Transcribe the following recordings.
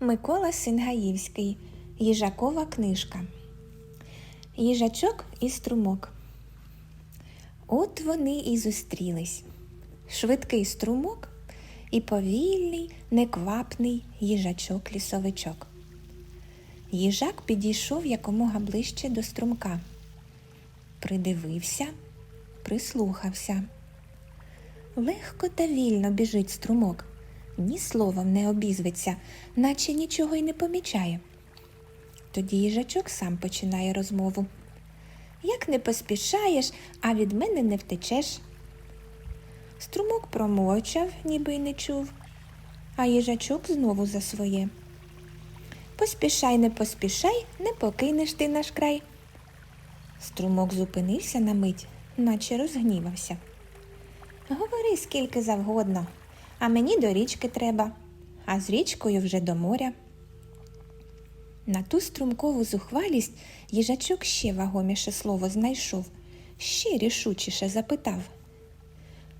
Микола Сингаївський. Їжакова книжка. Їжачок і струмок. От вони і зустрілись. Швидкий струмок і повільний, неквапний їжачок-лісовичок. Їжак підійшов якомога ближче до струмка. Придивився, прислухався. Легко та вільно біжить струмок, ні словом не обізветься, наче нічого й не помічає. Тоді їжачок сам починає розмову. Як не поспішаєш, а від мене не втечеш. Струмок промовчав, ніби й не чув, а їжачок знову за своє. Поспішай, не поспішай, не покинеш ти наш край. Струмок зупинився на мить, наче розгнівався. Говори скільки завгодно, а мені до річки треба, а з річкою вже до моря. На ту струмкову зухвалість їжачок ще вагоміше слово знайшов, ще рішучіше запитав.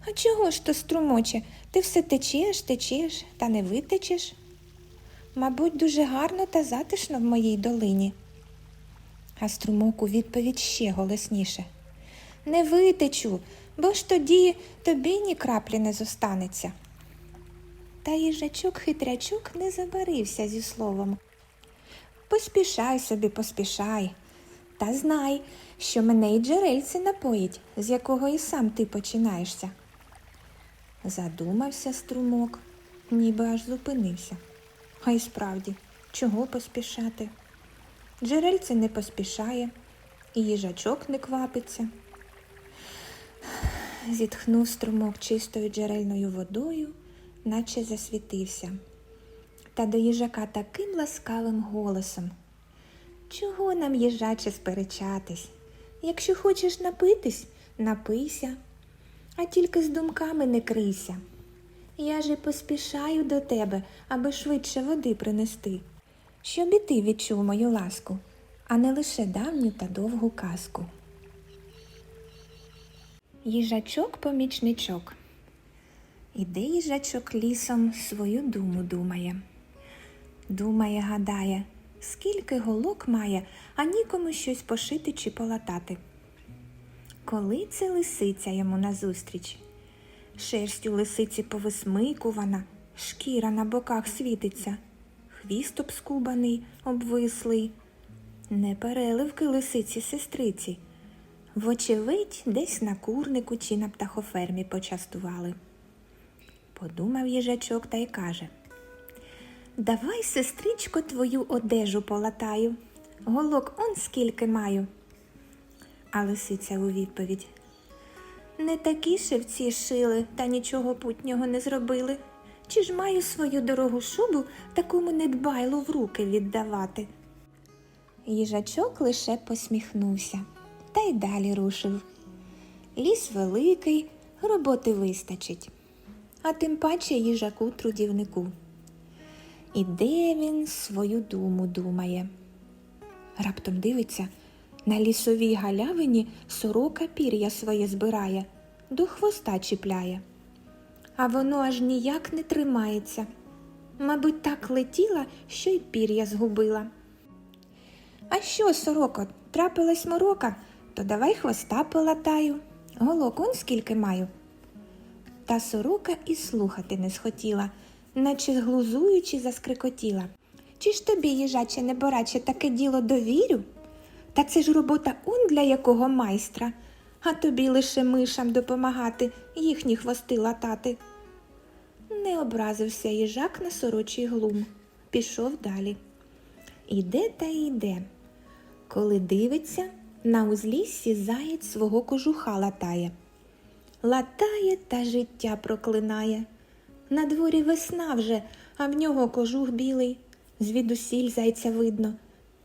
А чого ж то, струмоче, ти все течеш, течеш, та не витечеш? Мабуть, дуже гарно та затишно в моїй долині. А струмок у відповідь ще голосніше. Не витечу, бо ж тоді тобі ні краплі не зостанеться. Та їжачок хитрячок не забарився зі словом. Поспішай собі, поспішай, та знай, що мене і джерельце напоїть, з якого і сам ти починаєшся. Задумався струмок, ніби аж зупинився. А й справді, чого поспішати? Джерельце не поспішає, і їжачок не квапиться. Зітхнув струмок чистою джерельною водою, наче засвітився. Та до їжака таким ласкавим голосом. Чого нам, їжаче, сперечатись? Якщо хочеш напитись, напийся, а тільки з думками не крийся. Я же поспішаю до тебе, аби швидше води принести, щоб і ти відчув мою ласку, а не лише давню та довгу казку. Їжачок-помічничок. Іде їжачок лісом свою думу думає. Думає, гадає, скільки голок має, а нікому щось пошити чи полатати. Коли це лисиця йому назустріч? Шерсть у лисиці повисмикувана, шкіра на боках світиться, хвіст обскубаний, обвислий. Не переливки лисиці сестриці. Вочевидь, десь на курнику чи на птахофермі почастували. Подумав їжачок та й каже Давай, сестричко, твою одежу полатаю. Голок он скільки маю. А лисиця у відповідь Не такі шевці шили та нічого путнього не зробили. Чи ж маю свою дорогу шубу такому недбайлу в руки віддавати? Їжачок лише посміхнувся та й далі рушив. Ліс великий, роботи вистачить, а тим паче їжаку трудівнику. І де він свою думу думає. Раптом дивиться, на лісовій галявині сорока пір'я своє збирає, до хвоста чіпляє. А воно аж ніяк не тримається. Мабуть, так летіла, що й пір'я згубила. А що, сороко, трапилась морока, то давай хвоста полатаю. Голок он скільки маю. Та сорока і слухати не схотіла, наче глузуючи заскрикотіла. Чи ж тобі, їжаче, небораче, таке діло довірю? Та це ж робота он для якого майстра, а тобі лише мишам допомагати, їхні хвости латати. Не образився їжак на сорочий глум, пішов далі. Іде та йде. Коли дивиться, на узліссі заєць свого кожуха латає. Латає та життя проклинає. На дворі весна вже, а в нього кожух білий. Звідусіль зайця видно.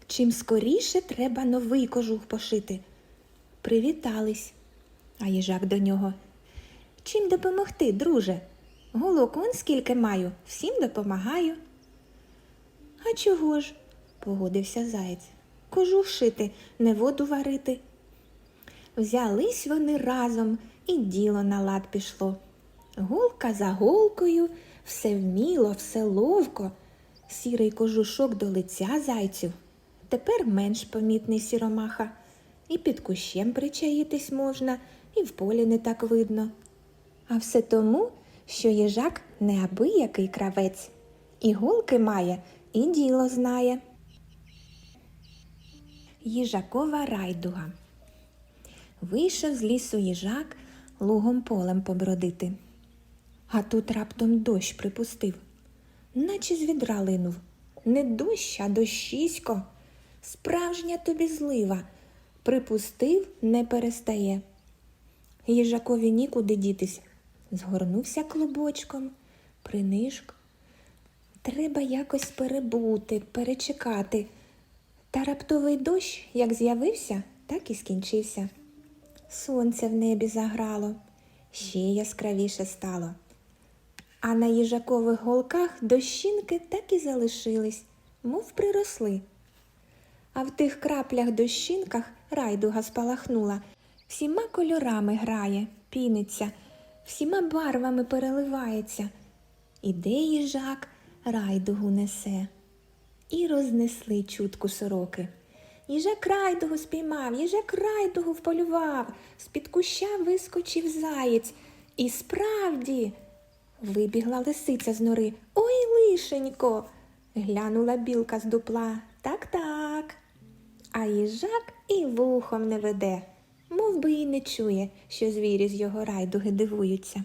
Чим скоріше треба новий кожух пошити. Привітались. А їжак до нього. Чим допомогти, друже? Голок он скільки маю, всім допомагаю. А чого ж? погодився заєць. Кожух шити, не воду варити. Взялись вони разом, і діло на лад пішло. Голка за голкою, все вміло, все ловко. сірий кожушок до лиця зайцю. Тепер менш помітний сіромаха. І під кущем причаїтись можна, і в полі не так видно. А все тому, що їжак неабиякий кравець. І голки має, і діло знає. Їжакова райдуга. Вийшов з лісу їжак лугом полем побродити. А тут раптом дощ припустив, наче з відра линув. Не дощ, а дощисько. Справжня тобі злива. Припустив, не перестає. Їжакові нікуди дітись. Згорнувся клубочком, принишк. Треба якось перебути, перечекати. Та раптовий дощ, як з'явився, так і скінчився. Сонце в небі заграло, ще яскравіше стало. А на їжакових голках дощинки так і залишились, мов приросли. А в тих краплях дощинках райдуга спалахнула, всіма кольорами грає, піниться, всіма барвами переливається. Іде їжак, райдугу несе. І рознесли чутку сороки. Їжак райдугу спіймав, їжак райдугу вполював, з-під куща вискочив заєць. І справді вибігла лисиця з нори. Ой, лишенько. Глянула білка з дупла. Так, так. А їжак і вухом не веде, мов би і не чує, що звірі з його райдуги дивуються.